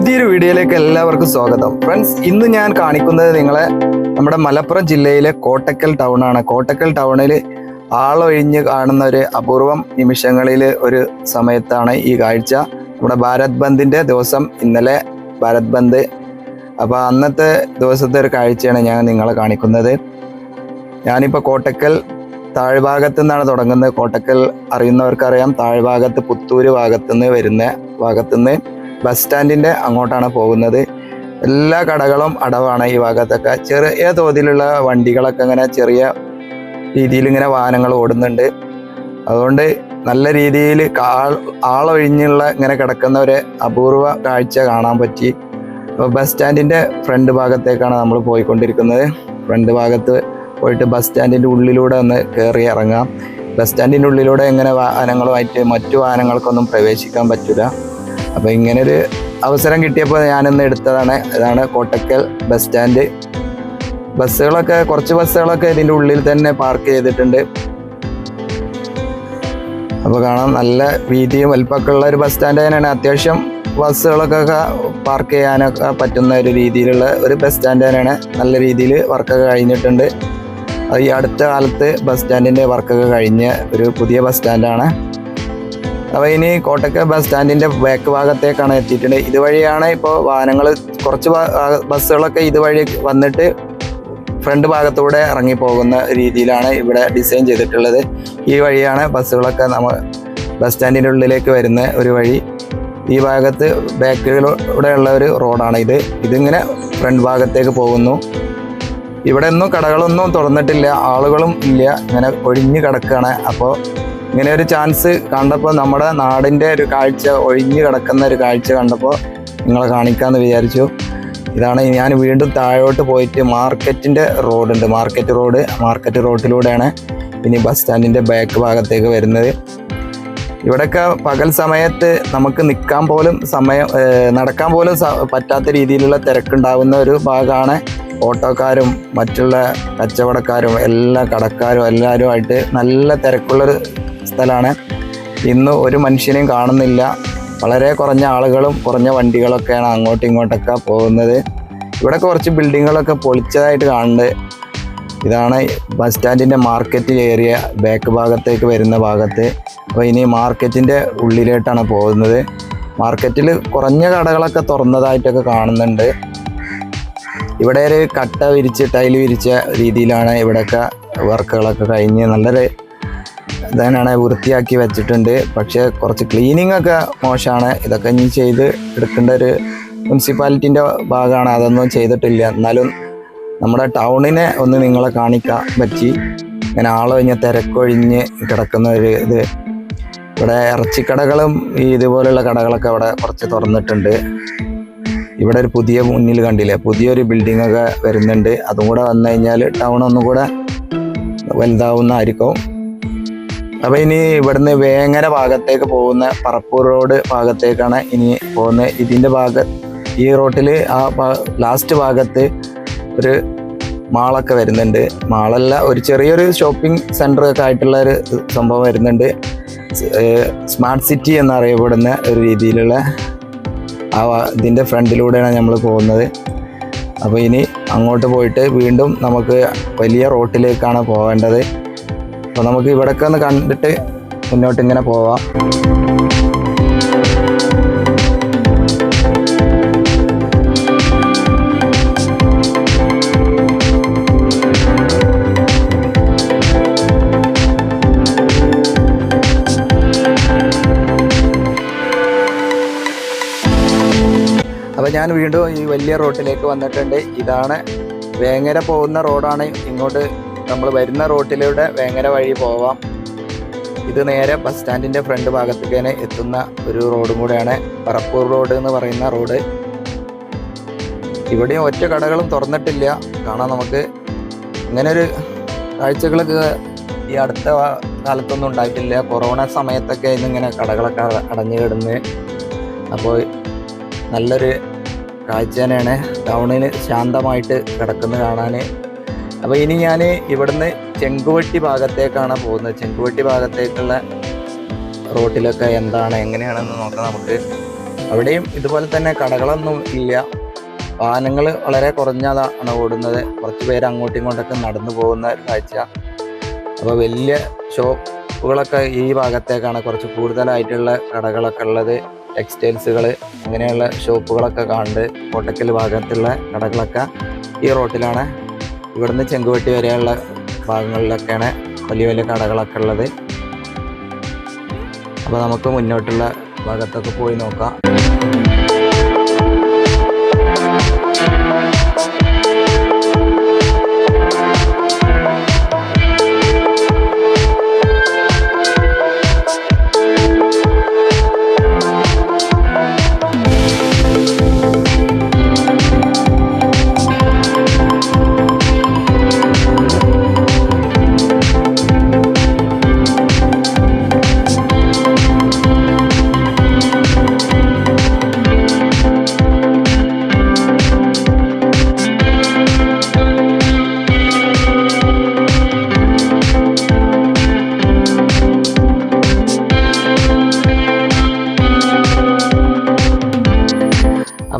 പുതിയൊരു വീഡിയോയിലേക്ക് എല്ലാവർക്കും സ്വാഗതം. ഫ്രണ്ട്സ് ഇന്ന് ഞാൻ കാണിക്കുന്നത് നിങ്ങളെ നമ്മുടെ മലപ്പുറം ജില്ലയിലെ കോട്ടക്കൽ ടൗൺ ആണ്. കോട്ടക്കൽ ടൗണിൽ ആളൊഴിഞ്ഞ് കാണുന്ന ഒരു അപൂർവം നിമിഷങ്ങളിൽ ഒരു സമയത്താണ് ഈ കാഴ്ച. നമ്മുടെ ഭാരത് ബന്ദിന്റെ ദിവസം ഇന്നലെ ഭാരത് ബന്ദ്. അപ്പോൾ അന്നത്തെ ദിവസത്തെ ഒരു കാഴ്ചയാണ് ഞാൻ നിങ്ങളെ കാണിക്കുന്നത്. ഞാനിപ്പോൾ കോട്ടക്കൽ താഴ്ഭാഗത്തു നിന്നാണ് തുടങ്ങുന്നത്. കോട്ടക്കൽ അറിയുന്നവർക്കറിയാം താഴ്ഭാഗത്ത് പുത്തൂര് ഭാഗത്തുനിന്ന് വരുന്ന ഭാഗത്തുനിന്ന്. ബസ് സ്റ്റാൻഡിന്റെ അങ്ങോട്ടാണ് പോകുന്നത്. എല്ലാ കടകളും അടവാണ് ഈ ഭാഗത്തൊക്കെ. ചെറിയ തോതിലുള്ള വണ്ടികളൊക്കെ ഇങ്ങനെ ചെറിയ രീതിയിൽ ഇങ്ങനെ വാഹനങ്ങൾ ഓടുന്നുണ്ട്. അതുകൊണ്ട് നല്ല രീതിയിൽ ആളൊഴിഞ്ഞുള്ള ഇങ്ങനെ കിടക്കുന്ന ഒരു അപൂർവ കാഴ്ച കാണാൻ പറ്റി. അപ്പോൾ ബസ് സ്റ്റാൻഡിന്റെ ഫ്രണ്ട് ഭാഗത്തേക്കാണ് നമ്മൾ പോയിക്കൊണ്ടിരിക്കുന്നത്. ഫ്രണ്ട് ഭാഗത്ത് പോയിട്ട് ബസ് സ്റ്റാൻഡിന്റെ ഉള്ളിലൂടെ ഒന്ന് കയറി ഇറങ്ങാം. ബസ് സ്റ്റാൻഡിന്റെ ഉള്ളിലൂടെ എങ്ങനെ വാഹനങ്ങളുമായിട്ട് മറ്റു വാഹനങ്ങൾക്കൊന്നും പ്രവേശിക്കാൻ പറ്റില്ല. അപ്പോൾ ഇങ്ങനൊരു അവസരം കിട്ടിയപ്പോൾ ഞാനിന്ന് എടുത്തതാണ്. ഇതാണ് കോട്ടക്കൽ ബസ് സ്റ്റാൻഡ് ബസ്സുകളൊക്കെ കുറച്ച് ബസ്സുകളൊക്കെ ഇതിന്റെ ഉള്ളിൽ തന്നെ പാർക്ക് ചെയ്തിട്ടുണ്ട്. അപ്പോൾ കാണാം നല്ല വീതിയും വലിപ്പമൊക്കെ ഉള്ള ഒരു ബസ് സ്റ്റാൻഡ് തന്നെയാണ്. അത്യാവശ്യം ബസ്സുകളൊക്കെ പാർക്ക് ചെയ്യാനൊക്കെ പറ്റുന്ന ഒരു രീതിയിലുള്ള ഒരു ബസ് സ്റ്റാൻഡ് തന്നെയാണ്. നല്ല രീതിയിൽ വർക്കൊക്കെ കഴിഞ്ഞിട്ടുണ്ട്. ഈ അടുത്ത കാലത്ത് ബസ് സ്റ്റാൻഡിന്റെ വർക്കൊക്കെ കഴിഞ്ഞ ഒരു പുതിയ ബസ് സ്റ്റാൻഡാണ് അപ്പോൾ ഇനി കോട്ടക്കൽ ബസ് സ്റ്റാൻഡിന്റെ ബാക്ക് ഭാഗത്തേക്കാണ് എത്തിയിട്ടുണ്ട്. ഇതുവഴിയാണ് ഇപ്പോൾ വാഹനങ്ങൾ കുറച്ച് ബസ്സുകളൊക്കെ ഇതുവഴി വന്നിട്ട് ഫ്രണ്ട് ഭാഗത്തൂടെ ഇറങ്ങിപ്പോകുന്ന രീതിയിലാണ് ഇവിടെ ഡിസൈൻ ചെയ്തിട്ടുള്ളത്. ഈ വഴിയാണ് ബസ്സുകളൊക്കെ നമ്മൾ ബസ് സ്റ്റാൻഡിന്റെ ഉള്ളിലേക്ക് വരുന്ന ഒരു വഴി. ഈ ഭാഗത്ത് ബാക്കിലൂടെയുള്ള ഒരു റോഡാണ് ഇത്. ഇതിങ്ങനെ ഫ്രണ്ട് ഭാഗത്തേക്ക് പോകുന്നു. ഇവിടെ ഒന്നും കടകളൊന്നും തുറന്നിട്ടില്ല. ആളുകളും ഇല്ല. ഇങ്ങനെ ഒഴിഞ്ഞു കിടക്കുകയാണ് അപ്പോൾ ഇങ്ങനെ ഒരു ചാൻസ് കണ്ടപ്പോൾ നമ്മുടെ നാടിന്റെ ഒരു കാഴ്ച ഒഴിഞ്ഞു കിടക്കുന്ന ഒരു കാഴ്ച കണ്ടപ്പോൾ നിങ്ങളെ കാണിക്കാമെന്ന് വിചാരിച്ചു. ഇതാണ് ഞാൻ വീണ്ടും താഴോട്ട് പോയിട്ട് മാർക്കറ്റിന്റെ റോഡുണ്ട്. മാർക്കറ്റ് റോഡ് മാർക്കറ്റ് റോഡിലൂടെയാണ് പിന്നെ ബസ് സ്റ്റാൻഡിന്റെ ബാക്ക് ഭാഗത്തേക്ക് വരുന്നത്. ഇവിടെയൊക്കെ പകൽ സമയത്ത് നമുക്ക് നിൽക്കാൻ പോലും സമയം നടക്കാൻ പോലും പറ്റാത്ത രീതിയിലുള്ള തിരക്കുണ്ടാവുന്ന ഒരു ഭാഗമാണ് ഓട്ടോക്കാരും മറ്റുള്ള കച്ചവടക്കാരും എല്ലാ കടക്കാരും എല്ലാവരുമായിട്ട് നല്ല തിരക്കുള്ളൊരു സ്ഥലമാണ്. ഇന്ന് ഒരു മനുഷ്യനെയും കാണുന്നില്ല. വളരെ കുറഞ്ഞ ആളുകളും കുറഞ്ഞ വണ്ടികളൊക്കെയാണ് അങ്ങോട്ടും ഇങ്ങോട്ടൊക്കെ പോകുന്നത്. ഇവിടെ കുറച്ച് ബിൽഡിങ്ങുകളൊക്കെ പൊളിച്ചതായിട്ട് കാണുന്നുണ്ട്. ഇതാണ് ബസ് സ്റ്റാൻഡിന്റെ മാർക്കറ്റ് ഏരിയ ബാക്ക് ഭാഗത്തേക്ക് വരുന്ന ഭാഗത്ത്. അപ്പോൾ ഇനി മാർക്കറ്റിന്റെ ഉള്ളിലോട്ടാണ് പോകുന്നത്. മാർക്കറ്റിൽ കുറഞ്ഞ കടകളൊക്കെ തുറന്നതായിട്ടൊക്കെ കാണുന്നുണ്ട്. ഇവിടെ ഒരു കട്ട വിരിച്ച് ടൈൽ വിരിച്ച രീതിയിലാണ് ഇവിടെയൊക്കെ വർക്കുകളൊക്കെ കഴിഞ്ഞ്. നല്ലൊരു ഇതന്നെയാണ് വൃത്തിയാക്കി വെച്ചിട്ടുണ്ട്. പക്ഷേ കുറച്ച് ക്ലീനിങ് ഒക്കെ മോശമാണ്. ഇതൊക്കെ ഇനി ചെയ്ത് എടുക്കേണ്ട ഒരു മുനിസിപ്പാലിറ്റിന്റെ ഭാഗമാണ്. അതൊന്നും ചെയ്തിട്ടില്ല. എന്നാലും നമ്മുടെ ടൗണിനെ ഒന്ന് നിങ്ങളെ കാണിക്കാൻ പറ്റി. ഇങ്ങനെ ആളൊഴിഞ്ഞ് തിരക്കൊഴിഞ്ഞ് കിടക്കുന്ന ഒരു ഇത്. ഇവിടെ ഇറച്ചിക്കടകളും ഈ ഇതുപോലുള്ള കടകളൊക്കെ ഇവിടെ കുറച്ച് തുറന്നിട്ടുണ്ട്. ഇവിടെ ഒരു പുതിയ മുന്നിൽ കണ്ടില്ലേ? പുതിയൊരു ബിൽഡിംഗ് ഒക്കെ വരുന്നുണ്ട്. അതും കൂടെ വന്നു കഴിഞ്ഞാൽ ടൗൺ ഒന്നും കൂടെ വലുതാവുന്നതായിരിക്കും. അപ്പൊ ഇനി ഇവിടുന്ന് വേങ്ങര ഭാഗത്തേക്ക് പോകുന്ന പറപ്പൂർ റോഡ് ഭാഗത്തേക്കാണ് ഇനി പോകുന്നത്. ഇതിന്റെ ഭാഗ ഈ റോട്ടിൽ ആ ലാസ്റ്റ് ഭാഗത്ത് ഒരു മാളൊക്കെ വരുന്നുണ്ട്. മാളല്ല ഒരു ചെറിയൊരു ഷോപ്പിംഗ് സെന്റർ ഒക്കെ ആയിട്ടുള്ള ഒരു സംഭവം വരുന്നുണ്ട്. സ്മാർട്ട് സിറ്റി എന്നറിയപ്പെടുന്ന ഒരു രീതിയിലുള്ള ആ ഇതിന്റെ ഫ്രണ്ടിലൂടെയാണ് നമ്മൾ പോകുന്നത്. അപ്പോൾ ഇനി അങ്ങോട്ട് പോയിട്ട് വീണ്ടും നമുക്ക് വലിയ റോട്ടിലേക്കാണ് പോകേണ്ടത് അപ്പോൾ നമുക്ക് ഇവിടൊക്കെ ഒന്ന് കണ്ടിട്ട് മുന്നോട്ട് ഇങ്ങനെ പോവാം. അപ്പോൾ ഞാൻ വീണ്ടും ഈ വലിയ റോട്ടിലേക്ക് വന്നിട്ടുണ്ട്. ഇതാണ് വേങ്ങര പോകുന്ന റോഡാണ് ഇങ്ങോട്ട് നമ്മൾ വരുന്ന റോട്ടിലൂടെ വേങ്ങര വഴി പോവാം. ഇത് നേരെ ബസ് സ്റ്റാൻഡിന്റെ ഫ്രണ്ട് ഭാഗത്തേക്കാണ് എത്തുന്ന ഒരു റോഡും കൂടെയാണ് പറപ്പൂർ റോഡ് എന്ന് പറയുന്ന റോഡ്. ഇവിടെയും ഒറ്റ കടകളും തുറന്നിട്ടില്ല. കാണാൻ നമുക്ക്. ഇങ്ങനെ ഒരു കാഴ്ചകളൊക്കെ ഈ അടുത്ത കാലത്തൊന്നും ഉണ്ടായിട്ടില്ല. കൊറോണ സമയത്തൊക്കെ ഇന്നിങ്ങനെ കടകളൊക്കെ അടഞ്ഞു കിടന്ന്. അപ്പോൾ നല്ലൊരു കാഴ്ച തന്നെയാണ്. ടൗണിന് ശാന്തമായിട്ട് കിടക്കുന്നത് കാണാൻ അപ്പോൾ ഇനി ഞാൻ ഇവിടുന്ന് ചെങ്കുവട്ടി ഭാഗത്തേക്കാണ് പോകുന്നത്. ചെങ്കുവട്ടി ഭാഗത്തേക്കുള്ള റോട്ടിലൊക്കെ എന്താണ് എങ്ങനെയാണെന്ന് നോക്കാം നമുക്ക്. അവിടെയും ഇതുപോലെ തന്നെ കടകളൊന്നും ഇല്ല. വാഹനങ്ങൾ വളരെ കുറഞ്ഞതാണ് ഓടുന്നത്. കുറച്ച് പേര് അങ്ങോട്ടും ഇങ്ങോട്ടൊക്കെ നടന്നു പോകുന്ന കാഴ്ച. അപ്പോൾ വലിയ ഷോപ്പുകളൊക്കെ ഈ ഭാഗത്തേക്കാണ് കുറച്ച് കൂടുതലായിട്ടുള്ള കടകളൊക്കെ ഉള്ളത്. ടെക്സ്റ്റൈൽസുകൾ അങ്ങനെയുള്ള ഷോപ്പുകളൊക്കെ കാണുന്നുണ്ട്. കോട്ടക്കൽ ഭാഗത്തുള്ള കടകളൊക്കെ ഈ റോട്ടിലാണ് ഇവിടുന്ന് ചെങ്കുവെട്ടി വരെയുള്ള ഭാഗങ്ങളിലൊക്കെയാണ് വലിയ വലിയ കടകളൊക്കെ ഉള്ളത്. അപ്പോൾ നമുക്ക് മുന്നോട്ടുള്ള ഭാഗത്തൊക്കെ പോയി നോക്കാം.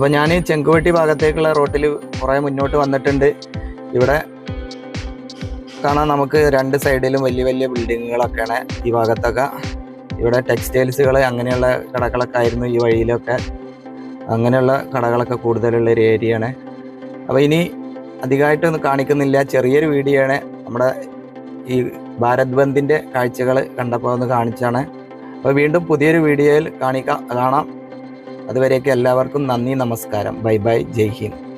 അപ്പോൾ ഞാൻ ചെങ്കുവെട്ടി ഭാഗത്തേക്കുള്ള റോട്ടിൽ കുറേ മുന്നോട്ട് വന്നിട്ടുണ്ട്. ഇവിടെ കാണാൻ നമുക്ക് രണ്ട് സൈഡിലും വലിയ വലിയ ബിൽഡിങ്ങുകളൊക്കെയാണ് ഈ ഭാഗത്തൊക്കെ. ഇവിടെ ടെക്സ്റ്റൈൽസുകൾ അങ്ങനെയുള്ള കടകളൊക്കെ ആയിരുന്നു ഈ വഴിയിലൊക്കെ. അങ്ങനെയുള്ള കടകളൊക്കെ കൂടുതലുള്ള ഒരു ഏരിയയാണ്. അപ്പോൾ ഇനി അധികമായിട്ടൊന്നും കാണിക്കുന്നില്ല. ചെറിയൊരു വീഡിയോ ആണ് നമ്മുടെ ഈ ഭാരത് ബന്ദിന്റെ കാഴ്ചകൾ കണ്ടപ്പോൾ ഒന്ന് കാണിച്ചാണ്. അപ്പോൾ വീണ്ടും പുതിയൊരു വീഡിയോയിൽ കാണിക്കാം. കാണാം. അതുവരെയൊക്കെ എല്ലാവർക്കും നന്ദി നമസ്കാരം. Bye bye. ജയ് ഹിന്ദ്.